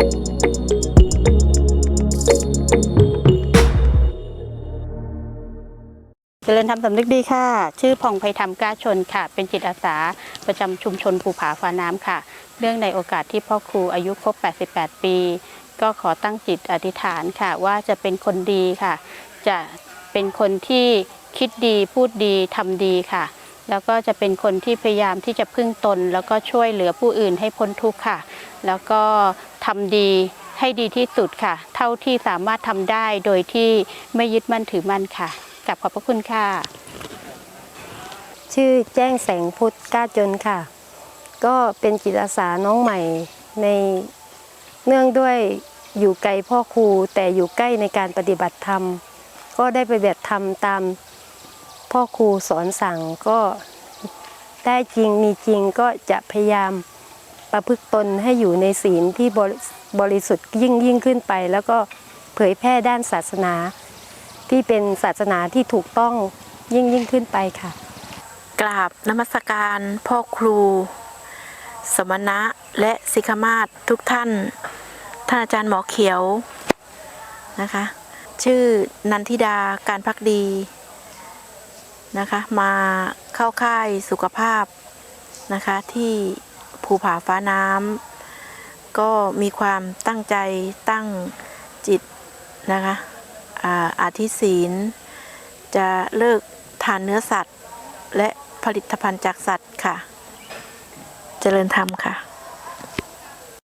เจริญธรรมสำนึกดีค่ะ ชื่อพองไพธรรมกล้าชนค่ะ เป็นจิตอาสาประจำชุมชนภูผาฟ้าน้ำค่ะเนื่องในโอกาสที่พ่อครูอายุครบ 88 ปี ก็ขอตั้งจิตอธิษฐานค่ะ ว่าจะเป็นคนดีค่ะ จะเป็นคนที่คิดดีพูดดีทำดีค่ะ แล้วก็จะเป็นคนที่พยายามที่จะพึ่งตน แล้วก็ช่วยเหลือผู้อื่นให้พ้นทุกข์ค่ะ แล้วก็ ทำดีให้ดีที่สุดค่ะ เท่าที่สามารถทำได้โดยที่ไม่ยึดมั่นถือมั่นค่ะกลับขอบพระคุณค่ะ ชื่อแจ้งแสงพุทธก้าจนค่ะ ก็เป็นจิตอาสาน้องใหม่ในเนื่องด้วยอยู่ไกลพ่อครูแต่อยู่ใกล้ในการปฏิบัติธรรม ก็ได้ไปแบบธรรมตามพ่อครูสอนสั่งก็ได้จริงมีจริงก็จะพยายาม ประพฤติตนให้อยู่ในศีลที่บริสุทธิ์ยิ่งยิ่งขึ้นไป แล้วก็เผยแพร่ด้านศาสนา ที่เป็นศาสนาที่ถูกต้องยิ่งยิ่งขึ้นไปค่ะ กราบนมัสการพ่อครู สมณะและสิกมาศทุกท่าน ท่านอาจารย์หมอเขียวนะคะ ชื่อนันทิดาการพักดีนะคะ มาเข้าค่ายสุขภาพนะคะที่ ภูผาฟ้าน้ำก็มีความตั้งใจตั้งจิตนะคะอาธิศีล จะเลิกทานเนื้อสัตว์ และผลิตภัณฑ์จากสัตว์ค่ะ เจริญธรรมค่ะ